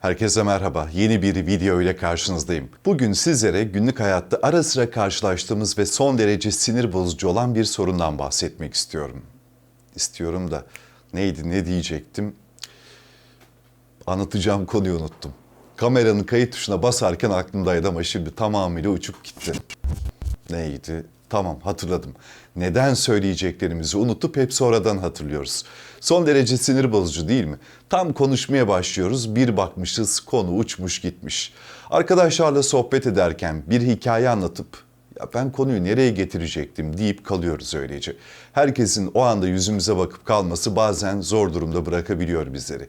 Herkese merhaba. Yeni bir video ile karşınızdayım. Bugün sizlere günlük hayatta ara sıra karşılaştığımız ve son derece sinir bozucu olan bir sorundan bahsetmek istiyorum. İstiyorum da neydi ne diyecektim? Anlatacağım konuyu unuttum. Kameranın kayıt tuşuna basarken aklımdaydı ama şimdi tamamıyla uçup gitti. Neydi? Tamam hatırladım. Neden söyleyeceklerimizi unutup hep sonradan hatırlıyoruz. Son derece sinir bozucu değil mi? Tam konuşmaya başlıyoruz bir bakmışız konu uçmuş gitmiş. Arkadaşlarla sohbet ederken bir hikaye anlatıp ya ben konuyu nereye getirecektim deyip kalıyoruz öylece. Herkesin o anda yüzümüze bakıp kalması bazen zor durumda bırakabiliyor bizleri.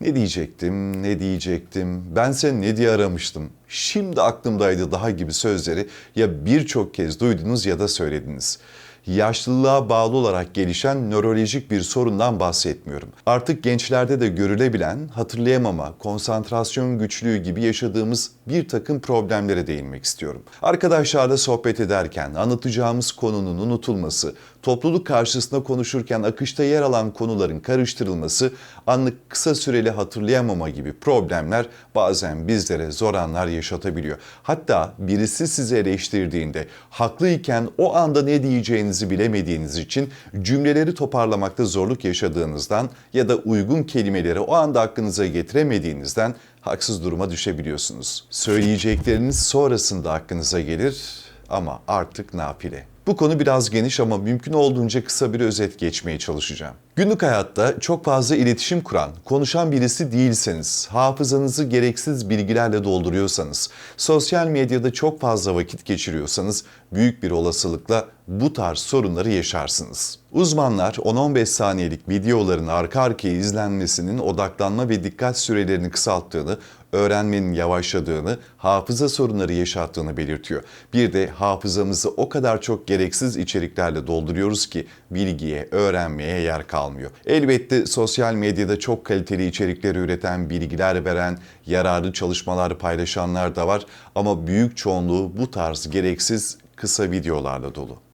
Ne diyecektim, ne diyecektim, ben seni ne diye aramıştım, şimdi aklımdaydı daha gibi sözleri ya birçok kez duydunuz ya da söylediniz. Yaşlılığa bağlı olarak gelişen nörolojik bir sorundan bahsetmiyorum. Artık gençlerde de görülebilen hatırlayamama, konsantrasyon güçlüğü gibi yaşadığımız bir takım problemlere değinmek istiyorum. Arkadaşlarla sohbet ederken anlatacağımız konunun unutulması, topluluk karşısında konuşurken akışta yer alan konuların karıştırılması, anlık kısa süreli hatırlayamama gibi problemler bazen bizlere zor anlar yaşatabiliyor. Hatta birisi sizi eleştirdiğinde haklıyken o anda ne diyeceğinizi bilemediğiniz için cümleleri toparlamakta zorluk yaşadığınızdan ya da uygun kelimeleri o anda aklınıza getiremediğinizden haksız duruma düşebiliyorsunuz. Söyleyecekleriniz sonrasında aklınıza gelir ama artık nafile. Bu konu biraz geniş ama mümkün olduğunca kısa bir özet geçmeye çalışacağım. Günlük hayatta çok fazla iletişim kuran, konuşan birisi değilseniz, hafızanızı gereksiz bilgilerle dolduruyorsanız, sosyal medyada çok fazla vakit geçiriyorsanız büyük bir olasılıkla bu tarz sorunları yaşarsınız. Uzmanlar 10-15 saniyelik videoların arka arkaya izlenmesinin odaklanma ve dikkat sürelerini kısalttığını, öğrenmenin yavaşladığını, hafıza sorunları yaşattığını belirtiyor. Bir de hafızamızı o kadar çok gereksiz içeriklerle dolduruyoruz ki bilgiye, öğrenmeye yer kalmıyor. Elbette sosyal medyada çok kaliteli içerikleri üreten, bilgiler veren, yararlı çalışmalar paylaşanlar da var ama büyük çoğunluğu bu tarz gereksiz kısa videolarla dolu.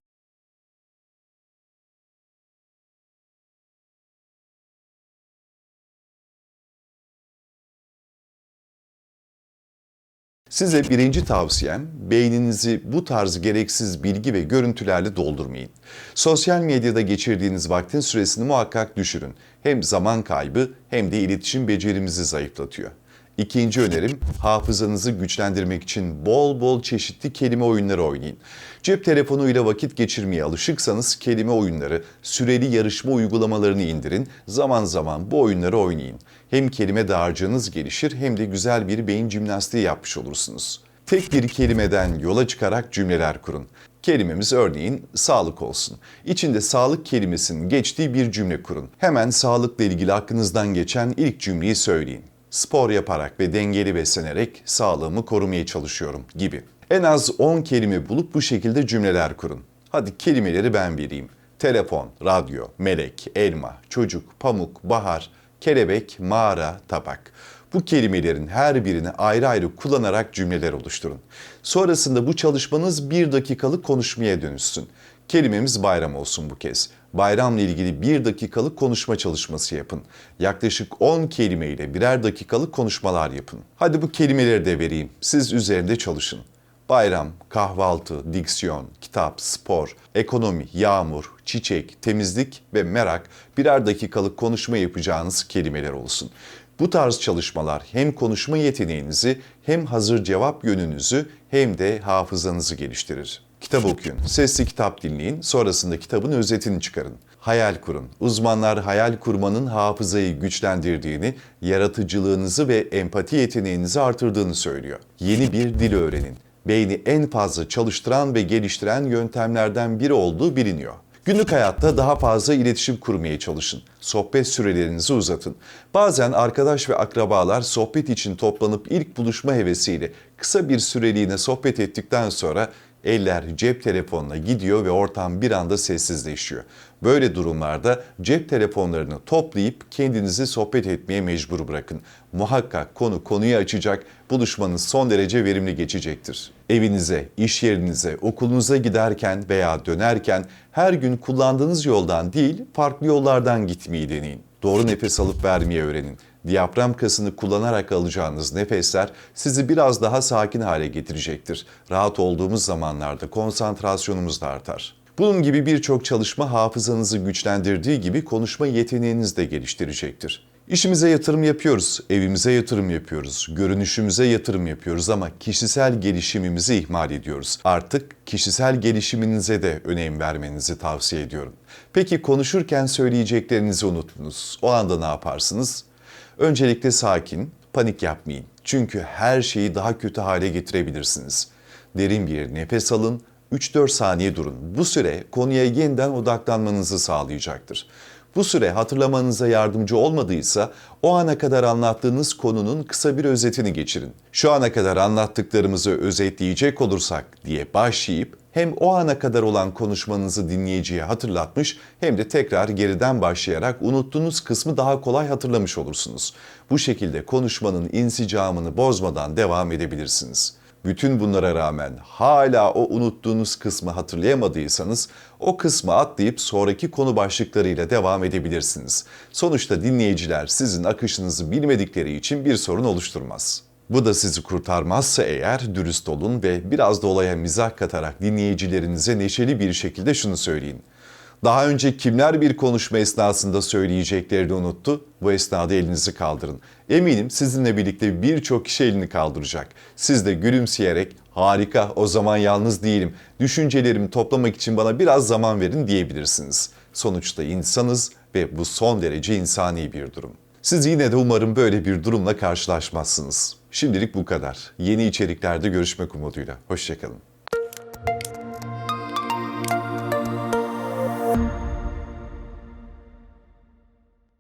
Size birinci tavsiyem beyninizi bu tarz gereksiz bilgi ve görüntülerle doldurmayın. Sosyal medyada geçirdiğiniz vaktin süresini muhakkak düşürün. Hem zaman kaybı hem de iletişim becerimizi zayıflatıyor. İkinci önerim hafızanızı güçlendirmek için bol bol çeşitli kelime oyunları oynayın. Cep telefonuyla vakit geçirmeye alışıksanız kelime oyunları, süreli yarışma uygulamalarını indirin. Zaman zaman bu oyunları oynayın. Hem kelime dağarcığınız gelişir hem de güzel bir beyin jimnastiği yapmış olursunuz. Tek bir kelimeden yola çıkarak cümleler kurun. Kelimemiz örneğin sağlık olsun. İçinde sağlık kelimesinin geçtiği bir cümle kurun. Hemen sağlıkla ilgili aklınızdan geçen ilk cümleyi söyleyin spor yaparak ve dengeli beslenerek sağlığımı korumaya çalışıyorum gibi. En az 10 kelime bulup bu şekilde cümleler kurun. Hadi kelimeleri ben vereyim. Telefon, radyo, melek, elma, çocuk, pamuk, bahar, kelebek, mağara, tabak. Bu kelimelerin her birini ayrı ayrı kullanarak cümleler oluşturun. Sonrasında bu çalışmanız bir dakikalık konuşmaya dönüşsün. Kelimemiz bayram olsun bu kez. Bayramla ilgili bir dakikalık konuşma çalışması yapın. Yaklaşık 10 kelimeyle birer dakikalık konuşmalar yapın. Hadi bu kelimeleri de vereyim. Siz üzerinde çalışın. Bayram, kahvaltı, diksiyon, kitap, spor, ekonomi, yağmur, çiçek, temizlik ve merak birer dakikalık konuşma yapacağınız kelimeler olsun. Bu tarz çalışmalar hem konuşma yeteneğinizi hem hazır cevap yönünüzü hem de hafızanızı geliştirir. Kitap okuyun, sesli kitap dinleyin, sonrasında kitabın özetini çıkarın. Hayal kurun. Uzmanlar hayal kurmanın hafızayı güçlendirdiğini, yaratıcılığınızı ve empati yeteneğinizi artırdığını söylüyor. Yeni bir dil öğrenin. Beyni en fazla çalıştıran ve geliştiren yöntemlerden biri olduğu biliniyor. Günlük hayatta daha fazla iletişim kurmaya çalışın. Sohbet sürelerinizi uzatın. Bazen arkadaş ve akrabalar sohbet için toplanıp ilk buluşma hevesiyle kısa bir süreliğine sohbet ettikten sonra eller cep telefonuna gidiyor ve ortam bir anda sessizleşiyor. Böyle durumlarda cep telefonlarını toplayıp kendinizi sohbet etmeye mecbur bırakın. Muhakkak konu konuyu açacak, buluşmanız son derece verimli geçecektir. Evinize, iş yerinize, okulunuza giderken veya dönerken her gün kullandığınız yoldan değil, farklı yollardan gitmeyi deneyin. Doğru nefes alıp vermeyi öğrenin. Diyafram kasını kullanarak alacağınız nefesler sizi biraz daha sakin hale getirecektir. Rahat olduğumuz zamanlarda konsantrasyonumuz da artar. Bunun gibi birçok çalışma hafızanızı güçlendirdiği gibi konuşma yeteneğinizi de geliştirecektir. İşimize yatırım yapıyoruz, evimize yatırım yapıyoruz, görünüşümüze yatırım yapıyoruz ama kişisel gelişimimizi ihmal ediyoruz. Artık kişisel gelişiminize de önem vermenizi tavsiye ediyorum. Peki konuşurken söyleyeceklerinizi unuttunuz. O anda ne yaparsınız? Öncelikle sakin, panik yapmayın. Çünkü her şeyi daha kötü hale getirebilirsiniz. Derin bir nefes alın, 3-4 saniye durun. Bu süre konuya yeniden odaklanmanızı sağlayacaktır. Bu süre hatırlamanıza yardımcı olmadıysa o ana kadar anlattığınız konunun kısa bir özetini geçirin. Şu ana kadar anlattıklarımızı özetleyecek olursak diye başlayıp hem o ana kadar olan konuşmanızı dinleyiciye hatırlatmış hem de tekrar geriden başlayarak unuttuğunuz kısmı daha kolay hatırlamış olursunuz. Bu şekilde konuşmanın insicamını bozmadan devam edebilirsiniz. Bütün bunlara rağmen hala o unuttuğunuz kısmı hatırlayamadıysanız o kısmı atlayıp sonraki konu başlıklarıyla devam edebilirsiniz. Sonuçta dinleyiciler sizin akışınızı bilmedikleri için bir sorun oluşturmaz. Bu da sizi kurtarmazsa eğer dürüst olun ve biraz da olaya mizah katarak dinleyicilerinize neşeli bir şekilde şunu söyleyin. Daha önce kimler bir konuşma esnasında söyleyeceklerini unuttu? Bu esnada elinizi kaldırın. Eminim sizinle birlikte birçok kişi elini kaldıracak. Siz de gülümseyerek harika o zaman yalnız değilim. Düşüncelerimi toplamak için bana biraz zaman verin diyebilirsiniz. Sonuçta insanız ve bu son derece insani bir durum. Siz yine de umarım böyle bir durumla karşılaşmazsınız. Şimdilik bu kadar. Yeni içeriklerde görüşmek umuduyla. Hoşçakalın.